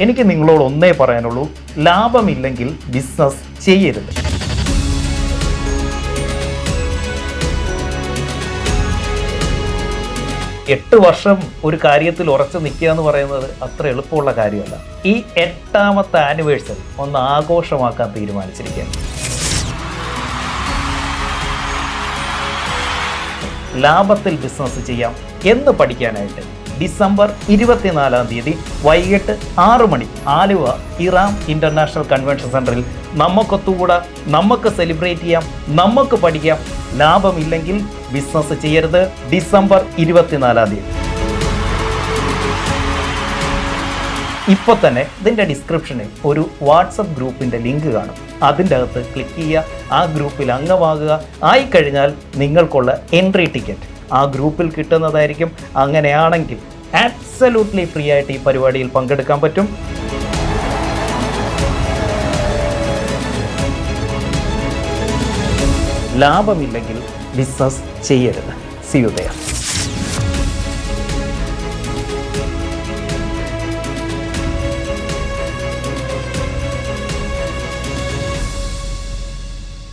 എനിക്ക് നിങ്ങളോട് ഒന്നേ പറയാനുള്ളൂ ലാഭമില്ലെങ്കിൽ ബിസിനസ് ചെയ്യരുത്. എട്ട് വർഷം ഒരു കാര്യത്തിൽ ഉറച്ചു നിൽക്കുക എന്ന് പറയുന്നത് അത്ര എളുപ്പമുള്ള കാര്യമല്ല. ഈ എട്ടാമത്തെ ആനിവേഴ്സറി ഒന്ന് ആഘോഷമാക്കാൻ തീരുമാനിച്ചിരിക്കുകയാണ്. ലാഭത്തിൽ ബിസിനസ് ചെയ്യാം എന്ന് പഠിക്കാനായിട്ട് ഡിസംബർ ഇരുപത്തിനാലാം തീയതി വൈകിട്ട് ആറു മണി ആലുവ ഇറാം ഇന്റർനാഷണൽ കൺവെൻഷൻ സെന്ററിൽ നമുക്കൊത്തുകൂടാ നമുക്ക് സെലിബ്രേറ്റ് ചെയ്യാം നമുക്ക് പഠിക്കാം. ലാഭമില്ലെങ്കിൽ ബിസിനസ് ചെയ്യരുത്. ഡിസംബർ ഇരുപത്തിനാലാം തീയതി. ഇപ്പോൾ തന്നെ ഇതിന്റെ ഡിസ്ക്രിപ്ഷനിൽ ഒരു വാട്സപ്പ് ഗ്രൂപ്പിന്റെ ലിങ്ക് കാണും. അതിന്റെ അകത്ത് ക്ലിക്ക് ചെയ്യുക ആ ഗ്രൂപ്പിൽ അംഗമാകുക. ആയിക്കഴിഞ്ഞാൽ നിങ്ങൾക്കുള്ള എൻട്രി ടിക്കറ്റ്. ആ ഗ്രൂപ്പിൽ കിട്ടുന്നതായിരിക്കും. അങ്ങനെയാണെങ്കിൽ ആബ്സല്യൂട്ട്ലി ഫ്രീ ആയിട്ട് ഈ പരിപാടിയിൽ പങ്കെടുക്കാൻ പറ്റും. ലാഭമില്ലെങ്കിൽ ബിസിനസ് ചെയ്യരുത്. സിയുദയ